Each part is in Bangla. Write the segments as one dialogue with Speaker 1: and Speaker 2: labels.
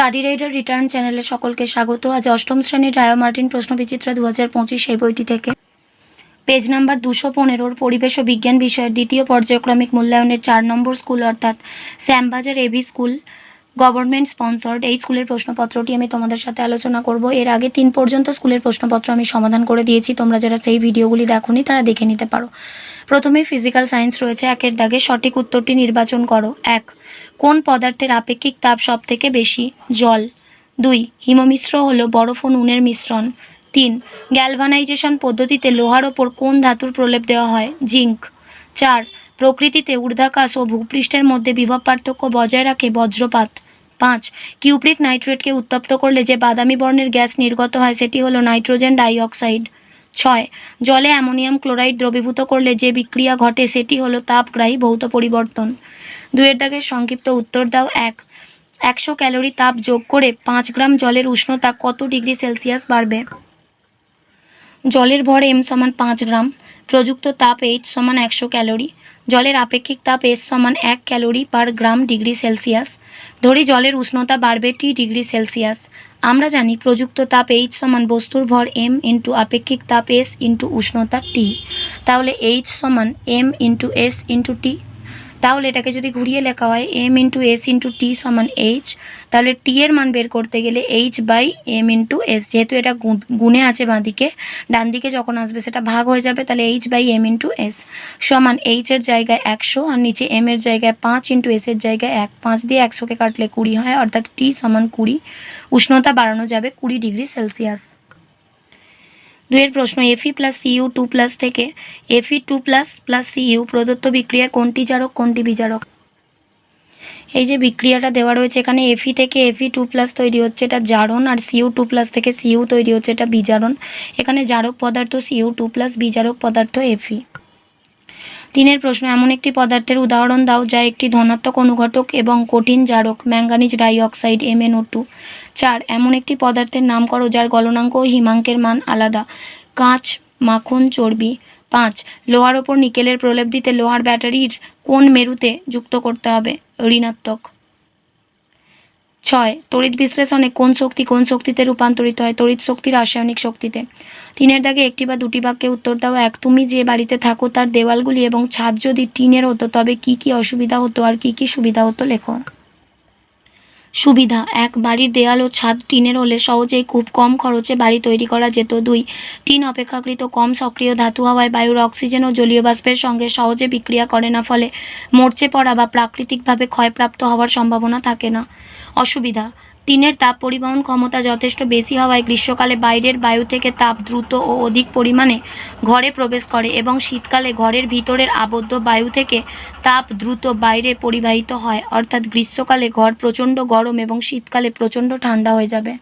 Speaker 1: স্টাডি রাইডার রিটার্ন চ্যানেলে সকলকে স্বাগত। আজ অষ্টম শ্রেণির রায় মার্টিন প্রশ্নবিচিত্রা দু হাজার পঁচিশ এই বইটি থেকে। পেজ নাম্বার দুশো পনেরোর পরিবেশ ও বিজ্ঞান বিষয়ের দ্বিতীয় পর্যায়ক্রমিক মূল্যায়নের চার নম্বর স্কুল অর্থাৎ Shyambazar AB school. Government sponsored এই স্কুলের প্রশ্নপত্রটি আমি তোমাদের সাথে আলোচনা করব। এর আগে তিন পর্যন্ত স্কুলের প্রশ্নপত্র আমি সমাধান করে দিয়েছি। তোমরা যারা সেই ভিডিওগুলি দেখোনি, তারা দেখে নিতে পারো। প্রথমে ফিজিক্যাল সায়েন্স রয়েছে, একের দাগে সঠিক উত্তরটি নির্বাচন করো। এক, কোন পদার্থের আপেক্ষিক তাপ সব থেকে বেশি? জল। দুই, হিমমিশ্র হলো বরফ ও নুনের মিশ্রণ। তিন গ্যালভানাইজেশন পদ্ধতিতে লোহার ওপর কোন ধাতুর প্রলেপ দেওয়া হয়? জিঙ্ক। চার, প্রকৃতিতে ঊর্ধ্বাকাশ ও ভূপৃষ্ঠের মধ্যে বিভব পার্থক্য বজায় রাখে বজ্রপাত। পাঁচ। কিউপ্রিক নাইট্রেটকে উত্তপ্ত করলে যে বাদামি বর্ণের গ্যাস নির্গত হয়, সেটি হলো নাইট্রোজেন ডাইঅক্সাইড। ছয়। জলে অ্যামোনিয়াম ক্লোরাইড দ্রবীভূত করলে যে বিক্রিয়া ঘটে, সেটি হলো তাপগ্রাহী ভৌত পরিবর্তন। দুয়ের দাগের সংক্ষিপ্ত উত্তর দাও এক। একশো ক্যালোরি তাপ যোগ করে পাঁচ গ্রাম জলের উষ্ণতা কত ডিগ্রি সেলসিয়াস বাড়বে? জলের ভর এম সমান পাঁচ গ্রাম। প্রযুক্ত তাপ এইচ সমান একশো ক্যালোরি, জলের আপেক্ষিক তাপ এস সমান এক calorie per gram degree Celsius. ধরি জলের উষ্ণতা বাড়বে টি ডিগ্রি সেলসিয়াস। আমরা জানি প্রযুক্ত তাপ এইচ সমান বস্তুর ভর এম ইন্টু আপেক্ষিক তাপ এস ইন্টু উষ্ণতা টি তাহলে এইচ সমান M into S into T তাহলে এটাকে যদি ঘুরিয়ে লেখা হয় M into S into T সমান এইচ তাহলে টি এর মান বের করতে গেলে H by M into S যেহেতু এটা গুণে আছে বাঁদিকে ডান দিকে যখন আসবে সেটা ভাগ হয়ে যাবে, তাহলে H by M into S সমান এইচ এর জায়গায় একশো আর নিচে এম এর জায়গায় পাঁচ ইন্টু এস এর জায়গায় এক। পাঁচ দিয়ে একশোকে কাটলে কুড়ি হয়, অর্থাৎ টি সমান কুড়ি। উষ্ণতা বাড়ানো যাবে কুড়ি ডিগ্রি সেলসিয়াস। দুয়ের প্রশ্ন F E plus C U two plus থেকে F E two plus plus C U প্রদত্ত বিক্রিয়া কোনটি জারক, কোনটি বিজারক? এই যে বিক্রিয়াটা দেওয়া রয়েছে এখানে এফি থেকে এফি টু প্লাস তৈরি হচ্ছে এটা জারণ আর সিইউ টু প্লাস থেকে সিইউ তৈরি হচ্ছে এটা বিজারণ। এখানে জারক পদার্থ সিইউ টু প্লাস বিজারক পদার্থ এফি তিনের প্রশ্ন, এমন একটি পদার্থের উদাহরণ দাও যা একটি ধনাত্মক অনুঘটক এবং কঠিন জারক manganese dioxide M N O two চার, এমন একটি পদার্থের নাম করো যার গলনাঙ্ক ও হিমাঙ্কের মান আলাদা। কাঁচ, মাখন, চর্বি। পাঁচ, লোহার ওপর নিকেলের প্রলেপ দিতে লোহার ব্যাটারির কোন মেরুতে যুক্ত করতে হবে? ঋণাত্মক। ছয়, তড়িৎ বিশ্লেষণে কোন শক্তি কোন শক্তিতে রূপান্তরিত হয়? তড়িৎ শক্তি রাসায়নিক শক্তিতে। তিনের দাগে একটি বা দুটি বাক্যে উত্তর দাও। এক, তুমি যে বাড়িতে থাকো তার দেওয়ালগুলি এবং ছাদ যদি টিনের হতো তবে কি কি অসুবিধা হতো আর কি কি সুবিধা হতো লেখো। সুবিধা। এক বাড়ির দেয়াল ও ছাদ টিনের হলে সহজেই খুব কম খরচে বাড়ি তৈরি করা যেত। দুই, টিন অপেক্ষাকৃত কম সক্রিয় ধাতু হওয়ায় বায়ুর অক্সিজেন ও জলীয় বাষ্পের সঙ্গে সহজে বিক্রিয়া করে না, ফলে মরচে পড়া বা প্রাকৃতিকভাবে ক্ষয়প্রাপ্ত হওয়ার সম্ভাবনা থাকে না। অসুবিধা টিনের তাপ পরিবহন ক্ষমতা যথেষ্ট বেশি হওয়ায় গ্রীষ্মকালে বাইরের বায়ু থেকে তাপ দ্রুত ও অধিক পরিমাণে ঘরে প্রবেশ করে এবং শীতকালে ঘরের ভিতরের আবদ্ধ বায়ু থেকে তাপ দ্রুত বাইরে পরিবাহিত হয়। অর্থাৎ গ্রীষ্মকালে ঘর প্রচণ্ড গরম এবং শীতকালে প্রচণ্ড ঠান্ডা হয়ে যাবে।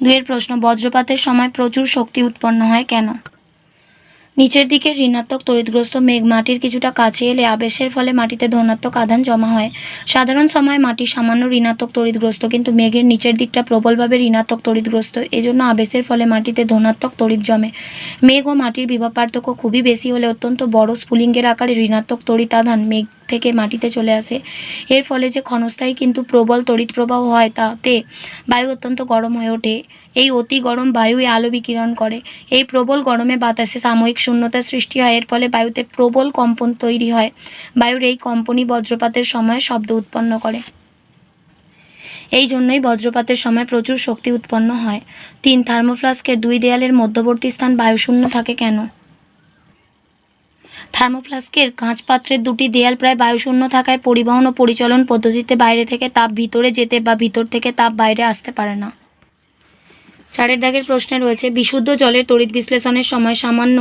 Speaker 1: দুয়ের প্রশ্ন, বজ্রপাতের সময় প্রচুর শক্তি উৎপন্ন হয় কেন? নিচের দিকে ঋণাত্মক তড়িৎগ্রস্ত মেঘ মাটির কিছুটা কাছে এলে আবেশের ফলে মাটিতে ধনাত্মক আধান জমা হয়। সাধারণ সময় মাটি সামান্য ঋণাত্মক তড়িৎগ্রস্ত, কিন্তু মেঘের নিচের দিকটা প্রবলভাবে ঋণাত্মক তড়িৎগ্রস্ত, এজন্য আবেশের ফলে মাটিতে ধনাত্মক তড়িৎ জমে। মেঘ ও মাটির বিভব পার্থক্য খুবই বেশি হলে অত্যন্ত বড় স্ফুলিঙ্গের আকারে ঋণাত্মক তড়িৎ আধান মেঘ থেকে মাটিতে চলে আসে। এর ফলে যে ক্ষণস্থায়ী কিন্তু প্রবল তড়িৎ প্রবাহ হয় তাতে বায়ু অত্যন্ত গরম হয়ে ওঠে। এই অতি গরম বায়ুই আলো বিকিরণ করে। এই প্রবল গরমে বাতাসে সাময়িক শূন্যতার সৃষ্টি হয়। এর ফলে বায়ুতে প্রবল কম্পন তৈরি হয়। বায়ুর এই কম্পনই বজ্রপাতের সময় শব্দ উৎপন্ন করে। এই জন্যই বজ্রপাতের সময় প্রচুর শক্তি উৎপন্ন হয়। তিন থার্মোফ্লাস্কের দুই দেয়ালের মধ্যবর্তী স্থান বায়ুশূন্য থাকে কেন? থার্মোফ্লাস্কের কাঁচ পাত্রের দুটি দেয়াল প্রায় বায়ুশূন্য থাকায় পরিবহন ও পরিচালন পদ্ধতিতে বাইরে থেকে তাপ ভিতরে যেতে বা ভিতর থেকে তাপ বাইরে আসতে পারে না। চারের দাগের প্রশ্নে রয়েছে, বিশুদ্ধ জলের তড়িৎ বিশ্লেষণের সময় সামান্য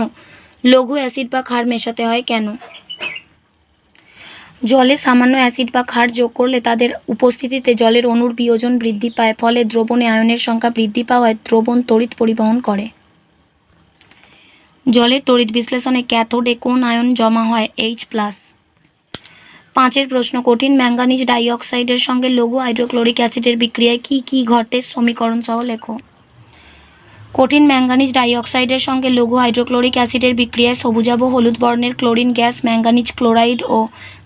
Speaker 1: লঘু অ্যাসিড বা ক্ষার মেশাতে হয় কেন? জলে সামান্য অ্যাসিড বা ক্ষার যোগ করলে তাদের উপস্থিতিতে জলের অণুর বিয়োজন বৃদ্ধি পায়, ফলে দ্রবণে আয়নের সংখ্যা বৃদ্ধি পাওয়ায় দ্রবণ তড়িৎ পরিবহন করে। জলের তড়িৎ বিশ্লেষণে ক্যাথোডে কোন আয়ন জমা হয় এইচ প্লাস পাঁচের প্রশ্ন, কঠিন ম্যাঙ্গানিজ ডাইঅক্সাইডের সঙ্গে লঘু হাইড্রোক্লোরিক অ্যাসিডের বিক্রিয়ায় কি কি ঘটে? সমীকরণ সহ লেখো। কঠিন ম্যাঙ্গানিজ ডাইঅক্সাইডের সঙ্গে লঘু হাইড্রোক্লোরিক অ্যাসিডের বিক্রিয়ায় সবুজাভ হলুদ বর্ণের ক্লোরিন গ্যাস ম্যাঙ্গানিজ ক্লোরাইড ও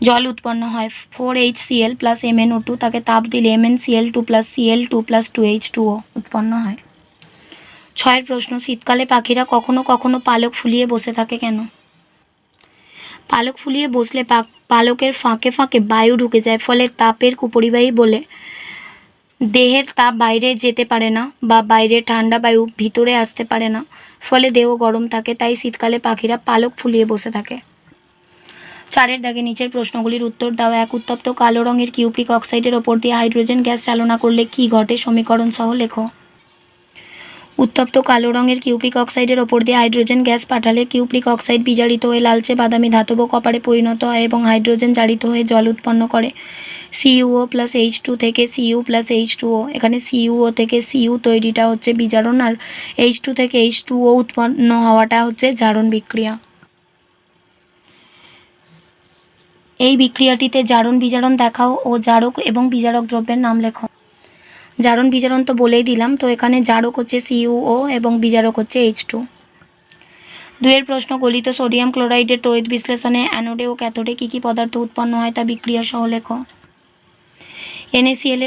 Speaker 1: জল উৎপন্ন হয়। Four H CL plus MNO two, তাকে তাপ দিলে MN CL two plus CL two plus two H two O উৎপন্ন হয়। ছয়ের প্রশ্ন, শীতকালে পাখিরা কখনো কখনো পালক ফুলিয়ে বসে থাকে কেন? পালক ফুলিয়ে বসলে পালকের ফাঁকে ফাঁকে বায়ু ঢুকে যায়, ফলে তাপের কুপরিবাহী বলে দেহের তাপ বাইরে যেতে পারে না বা বাইরে ঠান্ডা বায়ু ভিতরে আসতে পারে না, ফলে দেহ গরম থাকে, তাই শীতকালে পাখিরা পালক ফুলিয়ে বসে থাকে। চারের দাগে নিচের প্রশ্নগুলির উত্তর দাও। এক, উত্তপ্ত কালো রঙের কিউপ্রিক অক্সাইডের ওপর দিয়ে হাইড্রোজেন গ্যাস চালনা করলে কি ঘটে? সমীকরণ সহ লেখো। উত্তপ্ত কালো রঙের কিউপ্রিক অক্সাইডের ওপর দিয়ে হাইড্রোজেন গ্যাস পাঠালে কিউপ্রিক অক্সাইড বিজারিত হয়ে লালচে বাদামি ধাতব কপারে পরিণত হয় এবং হাইড্রোজেন জারিত হয়ে জল উৎপন্ন করে। সিইউও প্লাস এইচ টু থেকে CU plus H two O এখানে সিইউও থেকে সিইউ তৈরিটা হচ্ছে বিজারণ আর এইচ টু থেকে এইচ টু ও উৎপন্ন হওয়াটা হচ্ছে জারণ বিক্রিয়া। এই বিক্রিয়াটিতে জারণ, বিজারণ দেখাও ও জারক এবং বিজারক দ্রব্যের নাম লেখো। জারণ বিজারণ তো বলেই দিলাম, তো এখানে জারক হচ্ছে সিইউও এবং বিজারক হচ্ছে এইচ টু দুয়ের প্রশ্ন, গলিত সোডিয়াম ক্লোরাইডের তড়িৎ বিশ্লেষণে অ্যানোডে ও ক্যাথোডে কী কী পদার্থ উৎপন্ন হয় তা বিক্রিয়া সহ লেখো। এনএসিএল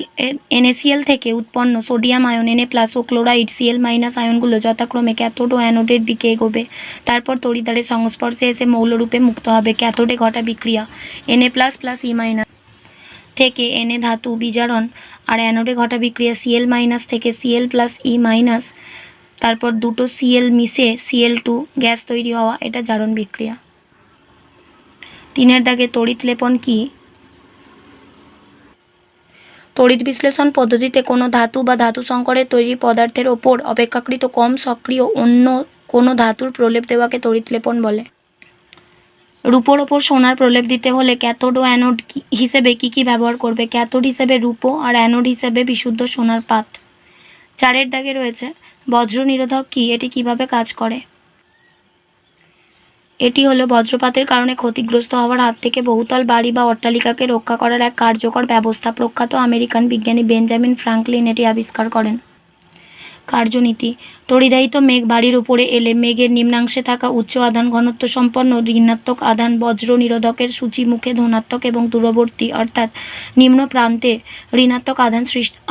Speaker 1: এনএসিএল থেকে উৎপন্ন সোডিয়াম আয়ন এনএ প্লাস ও ক্লোরাইড সিএল মাইনাস আয়নগুলো যথাক্রমে ক্যাথোড ও অ্যানোডের দিকে এগোবে, তারপর তড়িদারের সংস্পর্শে এসে মৌলরূপে মুক্ত হবে, ক্যাথোডে ঘটা বিক্রিয়া NA plus plus E minus থেকে এনে ধাতু বিজারণ আর অ্যানোডে ঘটা বিক্রিয়া সিএল মাইনাস থেকে সিএল প্লাস ই মাইনাস তারপর দুটো সিএল মিশে সিএল টু গ্যাস তৈরি হওয়া, এটা জারণ বিক্রিয়া। তিনের দাগে তড়িৎ লেপন কি? তড়িৎ বিশ্লেষণ পদ্ধতিতে কোনো ধাতু বা ধাতু সংকরের তৈরি পদার্থের ওপর অপেক্ষাকৃত কম সক্রিয় অন্য কোনো ধাতুর প্রলেপ দেওয়াকে তড়িৎ লেপন বলে। রূপোর ওপর সোনার প্রলেপ দিতে হলে ক্যাথোড ও অ্যানোড হিসেবে কি কি ব্যবহার করবে? ক্যাথোড হিসেবে রূপো আর অ্যানোড হিসেবে বিশুদ্ধ সোনার পাত। চারের দাগে রয়েছে, বজ্র নিরোধক কি? এটি কীভাবে কাজ করে? এটি হলো বজ্রপাতের কারণে ক্ষতিগ্রস্ত হওয়ার হাত থেকে বহুতল বাড়ি বা অট্টালিকাকে রক্ষা করার এক কার্যকর ব্যবস্থা প্রখ্যাত আমেরিকান বিজ্ঞানী বেঞ্জামিন ফ্রাঙ্কলিন এটি আবিষ্কার করেন। কার্যনীতি। তড়িদায়িত মেঘ বাড়ির উপরে এলে মেঘের নিম্নাংশে থাকা উচ্চ আধান ঘনত্ব সম্পন্ন ঋণাত্মক আধান বজ্র নিরোধকের সূচি মুখে ধনাত্মক এবং দূরবর্তী অর্থাৎ নিম্ন প্রান্তে ঋণাত্মক আধান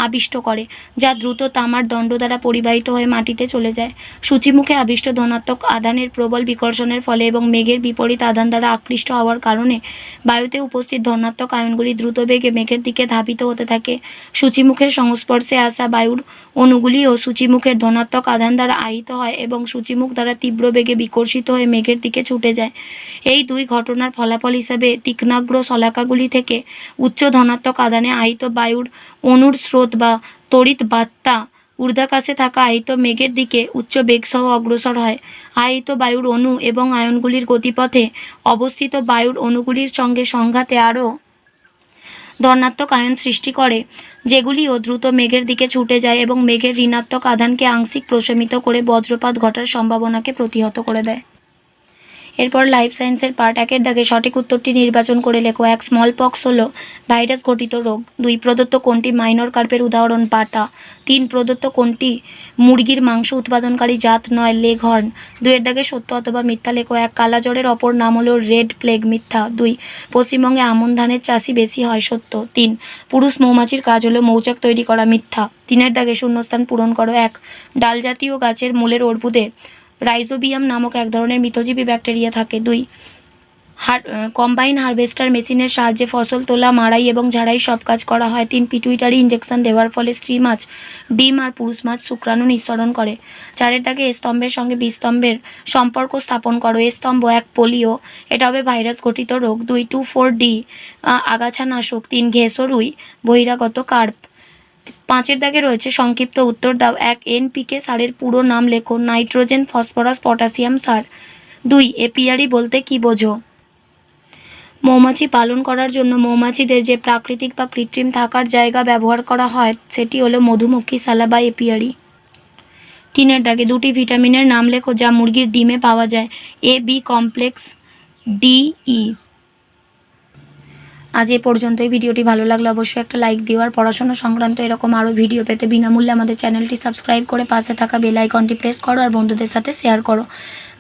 Speaker 1: আবিষ্ট করে, যা দ্রুত তামার দণ্ড দ্বারা পরিবাহিত হয়ে মাটিতে চলে যায়। সূচিমুখে আবিষ্ট ধনাত্মক আধানের প্রবল বিকর্ষণের ফলে এবং মেঘের বিপরীত আধান দ্বারা আকৃষ্ট হওয়ার কারণে বায়ুতে উপস্থিত ধনাত্মক আয়নগুলি দ্রুত বেগে মেঘের দিকে ধাবিত হতে থাকে। সূচিমুখের সংস্পর্শে আসা বায়ুর অণুগুলিও সূচিমুখের ধনাত্মক আধান দ্বারা আহিত হয় এবং সূচিমুখ দ্বারা তীব্র বেগে বিকর্ষিত হয়ে মেঘের দিকে ছুটে যায়। এই দুই ঘটনার ফলাফল হিসাবে তীক্ষ্ণাগ্র শলাকাগুলি থেকে উচ্চ ধনাত্মক আধানে আহিত বায়ুর অণুর স্রোত বা তড়িৎ বার্তা ঊর্ধ্বাকাশে থাকা আহিত মেঘের দিকে উচ্চ বেগসহ অগ্রসর হয়। আহিত বায়ুর অণু এবং আয়নগুলির গতিপথে অবস্থিত বায়ুর অণুগুলির সঙ্গে সংঘাতে আরও ধনাত্মক আয়ন সৃষ্টি করে, যেগুলিও দ্রুত মেঘের দিকে ছুটে যায় এবং মেঘের ঋণাত্মক আধানকে আংশিক প্রশমিত করে বজ্রপাত ঘটার সম্ভাবনাকে প্রতিহত করে দেয়। এরপর লাইফ সায়েন্সের পার্ট একের দাগে সঠিক উত্তরটি নির্বাচন করে লেখো। এক স্মল পক্স হলো ভাইরাস ঘটিত রোগ। দুই, প্রদত্ত কোনটি মাইনর কার্পের উদাহরণ পাটা তিন, প্রদত্ত কোনটি মুরগির মাংস উৎপাদনকারী জাত নয় লেগ হর্ন দুইয়ের দাগে সত্য অথবা মিথ্যা লেখো। এক, কালা জ্বরের অপর নাম হলো রেড প্লেগ মিথ্যা। দুই, পশ্চিমবঙ্গে আমন ধানের চাষি বেশি হয়, সত্য। তিন, পুরুষ মৌমাছির কাজ হলো মৌচাক তৈরি করা, মিথ্যা। তিনের দাগে শূন্যস্থান পূরণ করো। এক ডাল জাতীয় গাছের মূলের অর্বুদে রাইজোবিয়াম নামক এক ধরনের মিথজীবী ব্যাকটেরিয়া থাকে। দুই, হার কম্বাইন হারভেস্টার মেশিনের সাহায্যে ফসল তোলা, মাড়াই এবং ঝাড়াই সব কাজ করা হয়। তিন, পিটুইটারি ইঞ্জেকশন দেওয়ার ফলে স্ত্রী মাছ, ডিম আর পুরুষ মাছ শুক্রাণু নিঃসরণ করে। চারের দাগে স্তম্ভের সঙ্গে বিস্তম্ভের সম্পর্ক স্থাপন করো। স্তম্ভ এক পোলিও, এটা হবে ভাইরাস ঘটিত রোগ। দুই, টু, ফোর ডি আগাছা নাশক তিন ঘেসরুই বহিরাগত কার্প। পাঁচের দাগে রয়েছে সংক্ষিপ্ত উত্তর, দাও এক এনপিকে সারের পুরো নাম লেখো, নাইট্রোজেন, ফসফরাস, পটাশিয়াম, সার। দুই এপিআরি বলতে কি বোঝো? মৌমাছি পালন করার জন্য মৌমাছিদের যে প্রাকৃতিক বা কৃত্রিম থাকার জায়গা ব্যবহার করা হয়, সেটি হলো মধুমক্ষী, সালা বা এপিআরি তিনের দাগে দুটি ভিটামিনের নাম লেখো, যা মুরগির ডিমে পাওয়া যায়। A, B complex, D, E. আজ এ পর্যন্তই। ভিডিওটি ভালো লাগলে অবশ্যই একটা লাইক দিও আর পড়াশোনা সংক্রান্ত এরকম আরও ভিডিও পেতে বিনামূল্যে আমাদের চ্যানেলটি সাবস্ক্রাইব করে পাশে থাকা বেল আইকনটি প্রেস করো আর বন্ধুদের সাথে শেয়ার করো।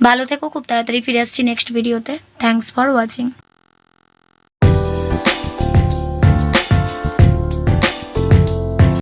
Speaker 1: ভালো থেকো, খুব তাড়াতাড়ি ফিরে আসছি নেক্সট ভিডিওতে থ্যাঙ্কস ফর ওয়াচিং